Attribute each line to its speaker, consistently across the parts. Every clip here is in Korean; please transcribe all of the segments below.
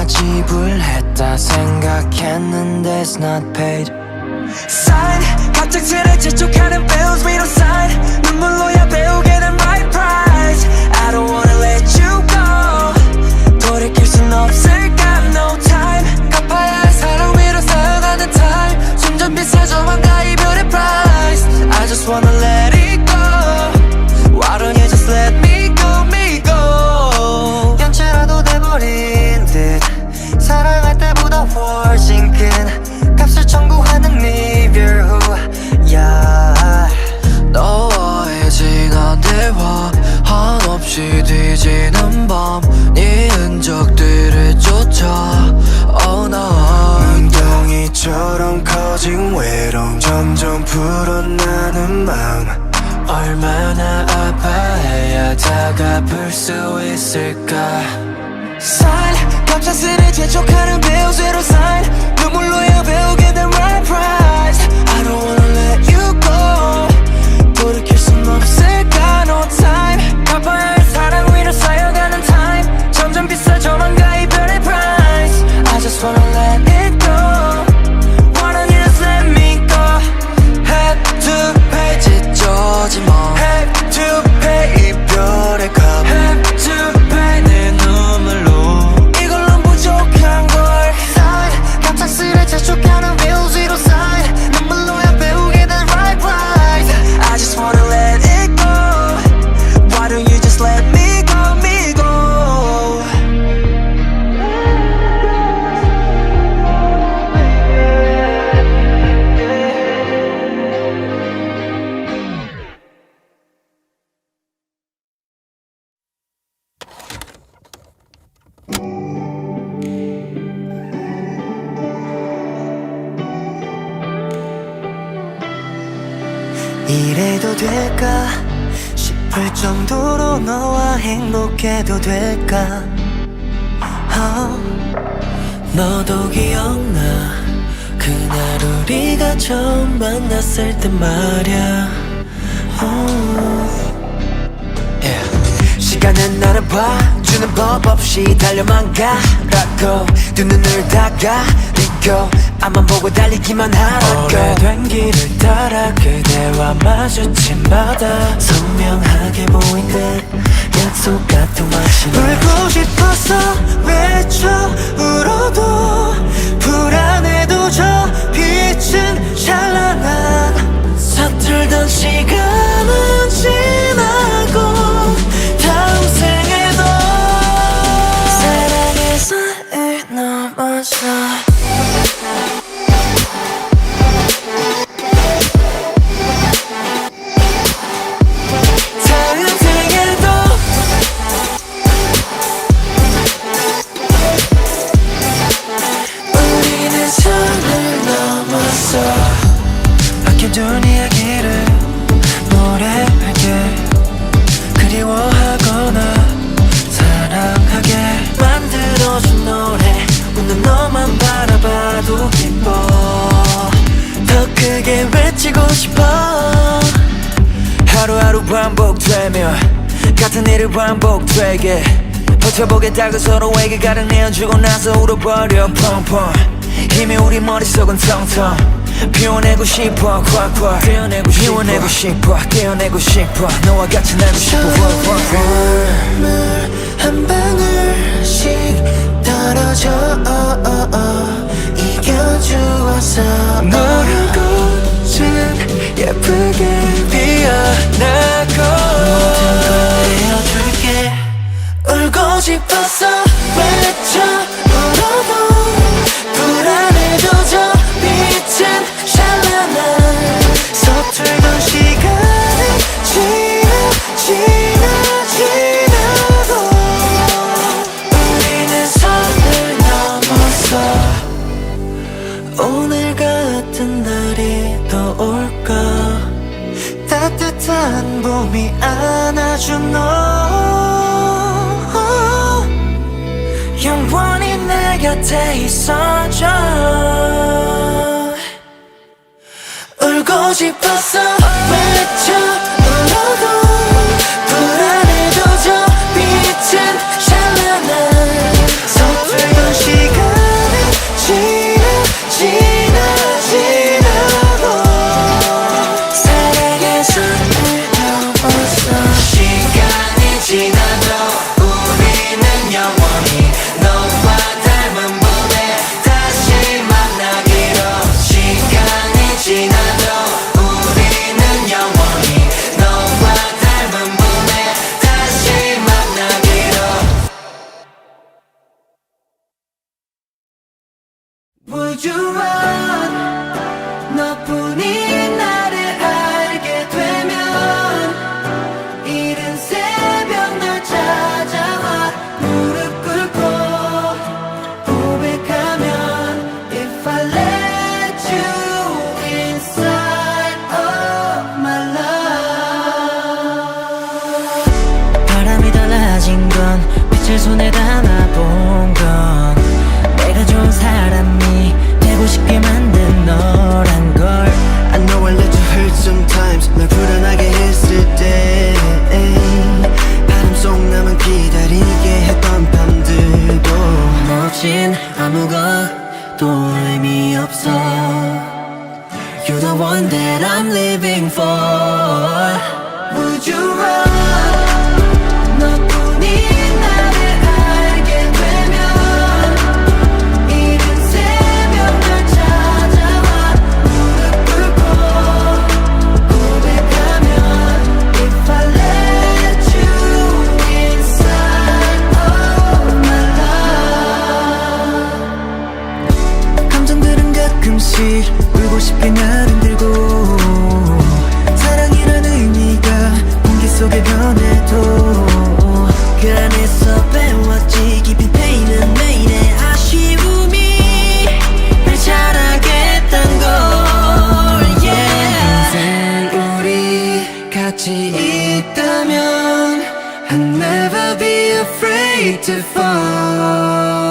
Speaker 1: 분명 다 지불했다 생각했는데 it's not paid
Speaker 2: sign 갑작스레 재촉하는 bills we don't sign 눈물로
Speaker 3: 불어나는 마음
Speaker 1: 얼마나 아파해야 다가볼 수 있을까?
Speaker 2: Sign 갑작스레 재촉하는 bills 위로 sign. 눈물로야 배우게
Speaker 4: 너도
Speaker 1: 기억나? 그날 우리가 처음 만났을 때 말야.
Speaker 2: 시간은 나를 봐주는 법 없이 달려만 가라고. 두 눈을 비고 앞만 보고 달리기만 하라고.
Speaker 1: 오래된 길을 따라 그대와 마주친 바다. 선명하게 보인 듯 약속 같은 마시는
Speaker 2: 울고 싶어서 외쳐 울어도 불안해도 저 빛은 찬란한.
Speaker 1: 서툴던 시간은 지나고
Speaker 2: 버텨보겠다고 서로에게 가득 내어주고 나서 울어버려. 펑펑. 이미 우리 머릿속은 텅텅. 피워내고 싶어 콱콱. 떼어내고 싶어. 피워내고 싶어 떼어내고 싶어. 너와 같이 날고 싶어.
Speaker 1: 물한 방울씩 떨어져 이겨주어서.
Speaker 2: 너를 꽃은 예쁘게 피어나고 싶었어 외쳐 너도 불안해도 저 빛은 샬라나.
Speaker 1: 서툴던 시간이
Speaker 2: 지나 지나 지나도
Speaker 1: 우리는 선을 넘었어 오늘 같은 날이 또 올까? 따뜻한 봄이 안아준 너.
Speaker 2: 곁에 있어줘. 울고 싶었어. 외쳐 울어도 불안해도 저 빛은 Would you run? one that I'm living for. Would you run? 있다면 I'd never be afraid to fall.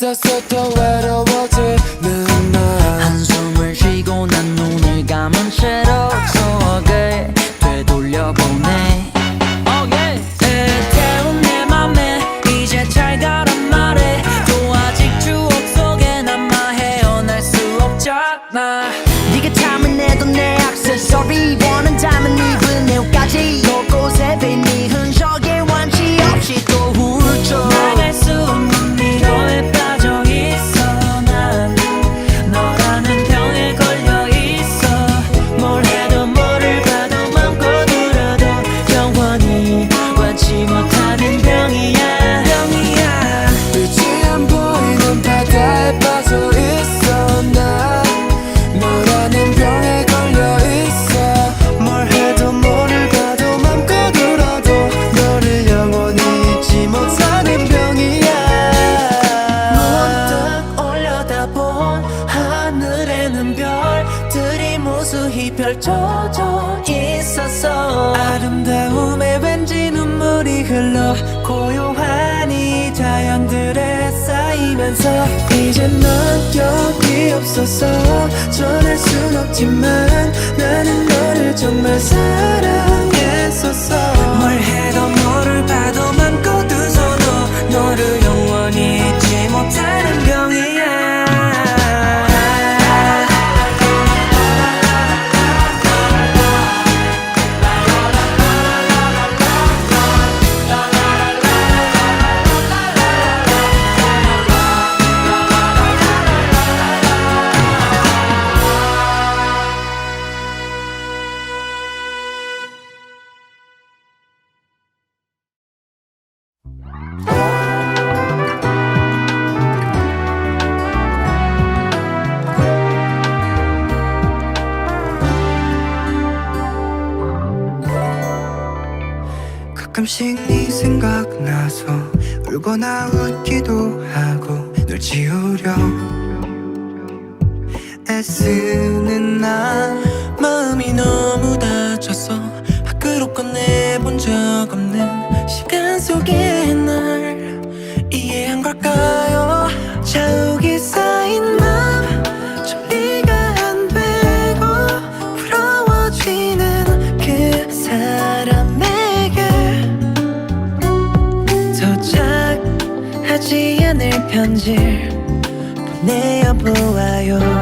Speaker 2: Mata sotto 울거나 보아요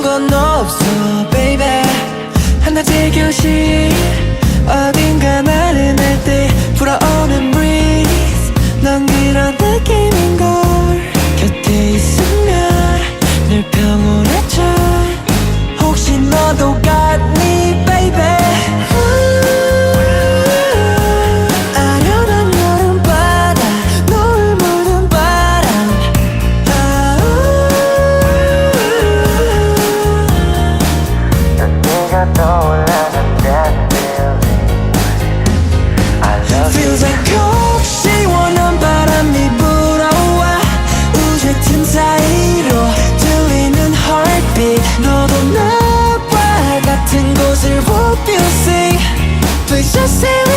Speaker 2: 건 없어 baby. 하나 제교시 어딘가 나 Deixa seu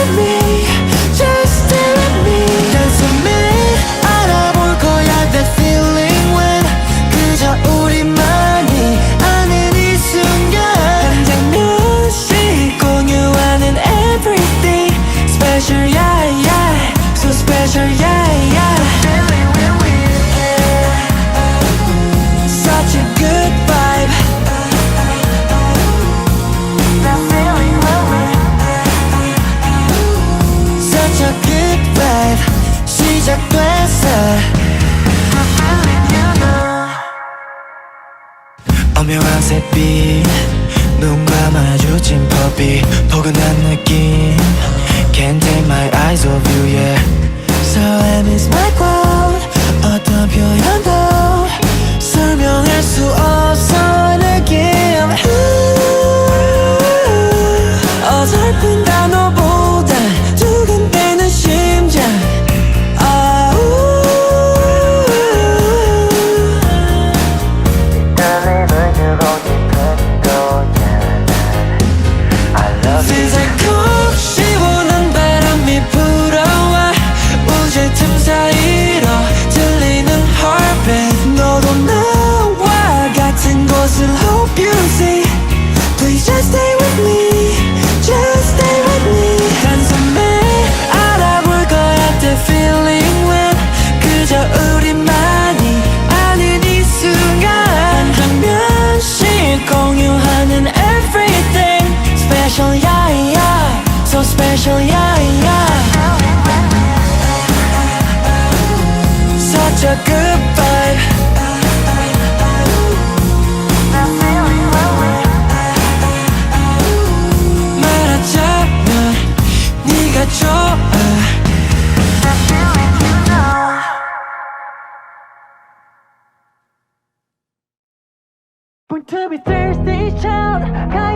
Speaker 2: Cause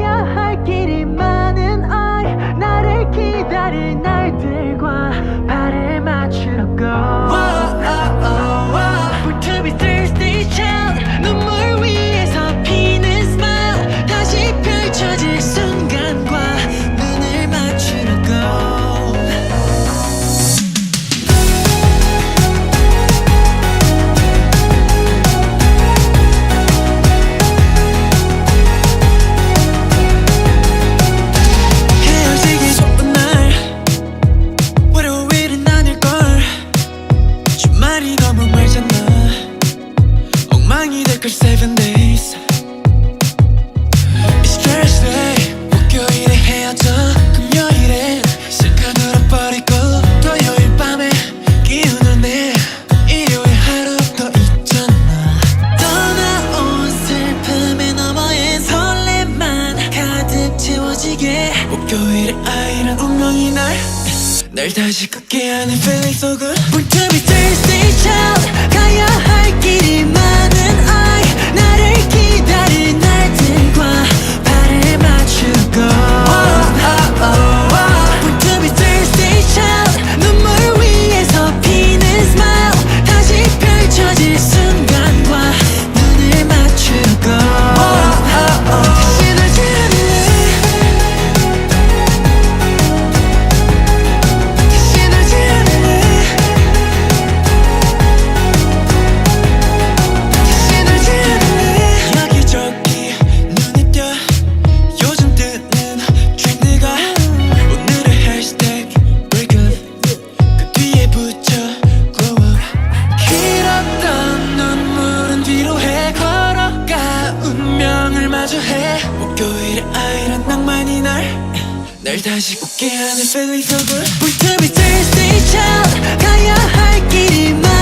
Speaker 2: 이런 운명이 날, 날 다시 걷게 하는 feeling so good
Speaker 5: Born to be thirsty child 가야 할 길이 많은 I 나를 기다린 날들과 발을 맞추고
Speaker 2: oh, oh, oh. 날 다시 웃게 하는 feeling so good
Speaker 5: We could be thirsty child 가야 할 길이 많아